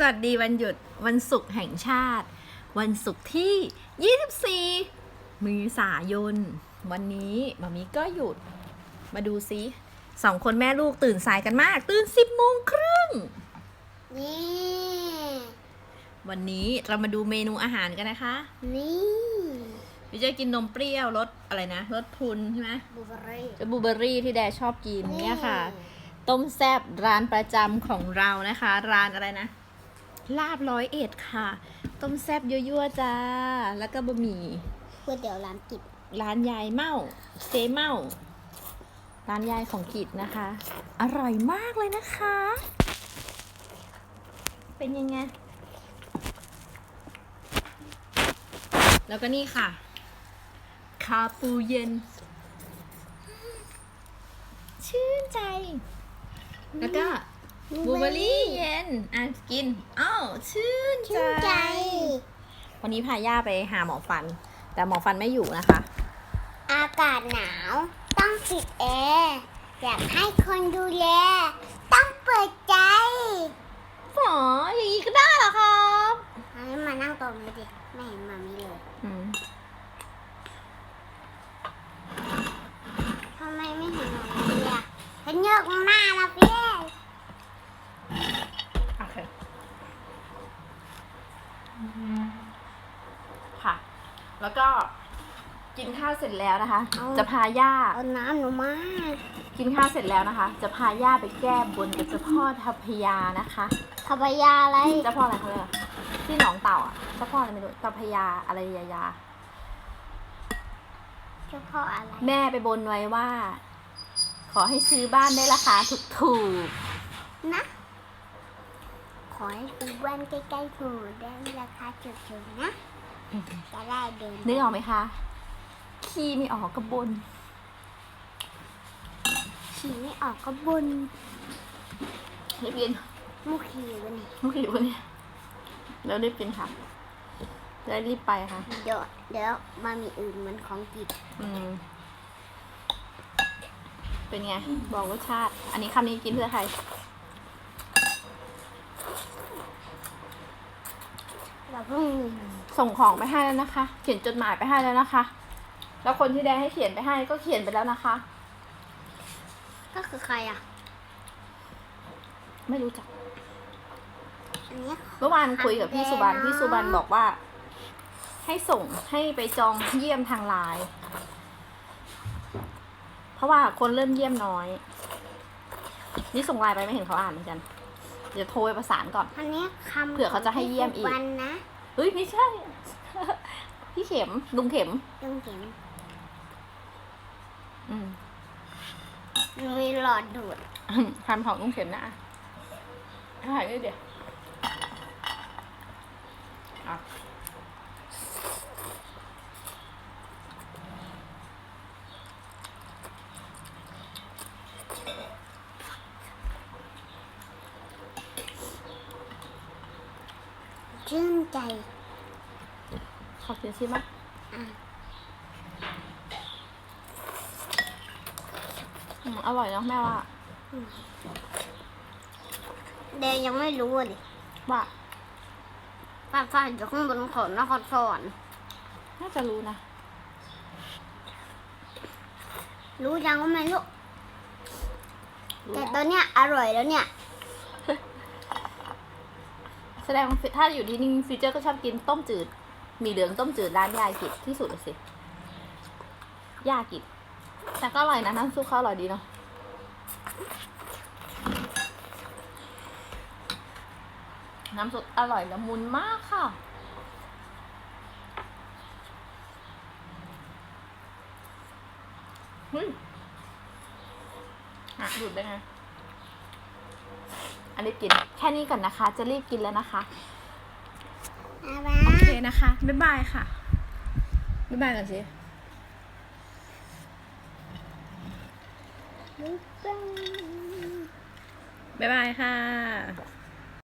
สวัสดีวันหยุดวันศุกร์แห่งชาติ วันศุกร์ที่ 24เมษายน วันนี้มามีก็หยุดมาดูซิสองคนแม่ลูกตื่นสายกันมาก ตื่น10โมงครึ่งนี่วันนี้เรามาดูเมนูอาหารกันนะคะ นี่พี่จะกินนมเปรี้ยวรสอะไรนะรสพรุนใช่ไหมบลูเบอร์รี่จะบลูเบอร์รี่ที่แดชอบกินเนี่ยค่ะ ต้มแซบร้านประจำของเรานะคะ ร้านอะไรนะ ลาบร้อยเอ็ดค่ะ ต้มแซบยั่วๆจ้า แล้วก็บะหมี่ก๋วยเตี๋ยวร้านกิบร้านยายเม่าเซเม่าร้านยายของกิจนะคะ อร่อยมากเลยนะคะ เป็นยังไง แล้วก็นี่ค่ะ คาปูเย็น ชื่นใจ แล้วก็ บลูเบอร์รี่เย็นอะกินอ้าวชื่นชื่นใจ วันนี้พาย่าไปหาหมอฟัน แต่หมอฟันไม่อยู่นะคะ อากาศหนาวต้องปิดแอร์อยากให้คนดูแล ต้องเปิดใจหมออย่างนี้ก็ได้เหรอครับ เอาให้มานั่งตรงนี้ดิ ไม่เห็นมามีเลย อืม ทำไมไม่เห็นมามีเลยอะฉันเยกหน้าแล้วพี่ โอเค ค่ะ แล้วก็กินข้าวเสร็จแล้วนะคะจะพาย่า เอาน้ำหนูมากินข้าวเสร็จแล้วนะคะ จะพาย่าไปแก้บนกับเจ้าพ่อทัพยานะคะทพยาอะไร เจ้าพ่ออะไรเขาเรียกอะไรที่หนองเต่าอะ เจ้าพ่ออะไรไม่รู้ทัพยาอะไรยายา เฉพาะอะไร แม่ไปบนไว้ว่า ขอให้ซื้อบ้านได้ราคาถูกนะ ขอให้ซื้อบ้านใกล้ๆหูได้ราคาถูกๆนะ ๆ จะได้เดินนึกออกไหมคะ ขี้ไม่ออกกระบนขี่ไม่ออกก็บนรีบกินมุกขี่วันนี้มุกหิวเนี่ยแล้วรีบกินค่ะจะได้รีบไปค่ะ เดี๋ยวเดี๋ยวมามีอื่นเหมือนของกิบอืม เป็นไง บอกรสชาติ อันนี้คำนี้กินเพื่อใคร เราเพิ่ง ส่งของไปให้แล้วนะคะ เขียนจดหมายไปให้แล้วนะคะ แล้วคนที่ได้ให้เขียนไปให้ก็เขียนไปแล้วนะคะ ก็คือใครอะ ไม่รู้จัก อันเนี้ยเมื่อวานคุยกับพี่สุบันพี่สุบันบอกว่า ให้ส่งให้ไปจองเยี่ยมทางไลน์เพราะว่าคนเริ่มเยี่ยมน้อย นี่ส่งไลน์ไปไม่เห็นเขาอ่านเหมือนกัน เดี๋ยวโทรไปประสานก่อน อันเนี้ยคำเผื่อเขาจะให้เยี่ยมอีก วันนะ เฮ้ยไม่ใช่ พี่เข็มลุงเข็มต้องเขียนอืมมีหลอดดูดทำของลุงเข็มนะอะถ่ายด้วยเดี๋ยวอะ ชื่นใจ ขอกินซิมั้ยอะอืมอร่อยเนาะแม่ว่า เดยยังไม่รู้เลยว่าฟ้าฟ้าอยู่ข้างบนของนครสวรรค์น่าจะรู้นะ รู้ยังก็ไม่รู้ รู้แต่แล้ว ตอนเนี้ยอร่อยแล้วเนี่ย แสดงว่าถ้าอยู่ที่นี่ฟิวเจอร์ก็ชอบกินต้มจืดหมีเหลืองต้มจืดร้านยายกิจที่สุดเลยสิยากิจแต่ก็อร่อยนะน้ำซุปเขาอร่อยดีเนาะน้ำซุปอร่อยละมุนมากค่ะเฮ้ยอะดูดได้ไง อันนี้กินแค่นี้ก่อนนะคะ จะรีบกินแล้วนะคะอะไรโอเคนะคะ บ๊ายบายค่ะ บ๊ายบายก่อนสิบ๊ายบายค่ะ